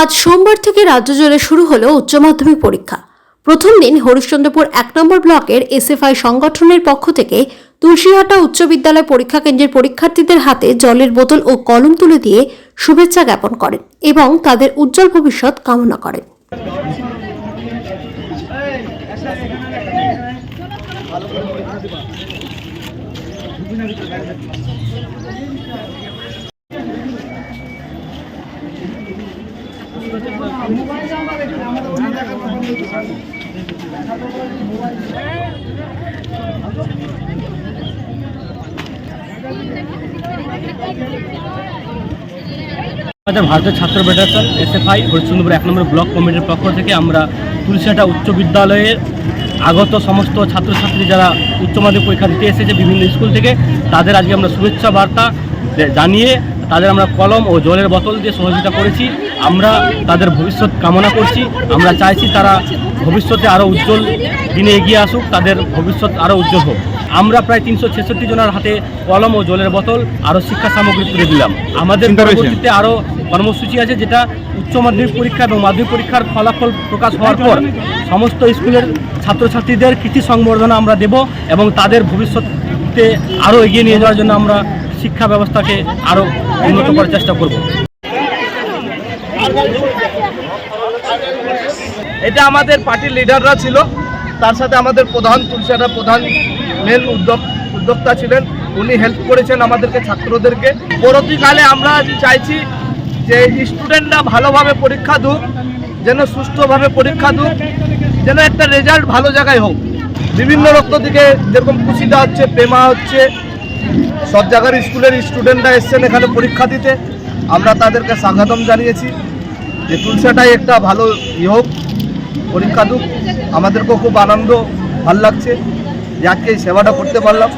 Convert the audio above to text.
আজ সোমবার থেকে রাজ্য জুড়ে শুরু হলো উচ্চ মাধ্যমিক পরীক্ষা। প্রথম দিন হরিশ্চন্দ্রপুর এক নম্বর ব্লকের এসএফআই সংগঠনের পক্ষ থেকে তুলসীহাটা উচ্চ বিদ্যালয় পরীক্ষা কেন্দ্রের পরীক্ষার্থীদের হাতে জলের বোতল ও কলম তুলে দিয়ে শুভেচ্ছা জ্ঞাপন করেন এবং তাদের উজ্জ্বল ভবিষ্যৎ কামনা করেন। আমাদের ভারতের ছাত্র ফেডারেশন, এসএফআই, হরিশ্চন্দ্রপুর এক নম্বর ব্লক কমিটির পক্ষ থেকে আমরা তুলসিহাটা উচ্চ বিদ্যালয়ের আগত সমস্ত ছাত্রছাত্রী যারা উচ্চ মাধ্যমিক পরীক্ষা দিতে এসেছে বিভিন্ন স্কুল থেকে, তাদের আজকে আমরা শুভেচ্ছা বার্তা জানিয়ে তাদের আমরা কলম ও জলের বোতল দিয়ে সহযোগিতা করেছি। আমরা তাদের ভবিষ্যৎ কামনা করছি। আমরা চাইছি তারা ভবিষ্যতে আরও উজ্জ্বল দিনে এগিয়ে আসুক তাদের ভবিষ্যৎ আরও উজ্জ্বল হোক। আমরা প্রায় তিনশো ছেষট্টি জনের হাতে কলম ও জলের বোতল আরও শিক্ষা সামগ্রী তুলে দিলাম। আমাদের পরবর্তীতে আরও কর্মসূচি আছে যেটা উচ্চ মাধ্যমিক পরীক্ষা এবং মাধ্যমিক পরীক্ষার ফলাফল প্রকাশ হওয়ার পর সমস্ত স্কুলের ছাত্রছাত্রীদের কৃতি সংবর্ধনা আমরা দেব এবং তাদের ভবিষ্যতে আরও এগিয়ে নিয়ে যাওয়ার জন্য আমরা শিক্ষা ব্যবস্থাকে আরও উন্নত করার চেষ্টা করব। এটা আমাদের পার্টির লিডাররা ছিল। তার সাথে আমাদের প্রধান তুলসিয়াটা প্রধান মেন উদ্যোগ উদ্যোক্তা ছিলেন। উনি হেল্প করেছেন আমাদেরকে, ছাত্রদেরকে। পরবর্তীকালে আমরা চাইছি যে স্টুডেন্টরা ভালোভাবে পরীক্ষা দুক, যেন সুস্থভাবে পরীক্ষা দুক, যেন একটা রেজাল্ট ভালো জায়গায় হোক। বিভিন্ন রক্ত দিকে যেরকম খুশিটা হচ্ছে, প্রেমা হচ্ছে, সব জায়গার স্কুলের স্টুডেন্টরা এসছেন এখানে পরীক্ষা দিতে। আমরা তাদেরকে স্বাগতম জানিয়েছি যে তুলসাটাই একটা ভালো ইয়ে হোক, পরীক্ষা দুক। আমাদেরকেও খুব আনন্দ, ভালো লাগছে। যে আজকে এই সেবাটা করতে পারলাম।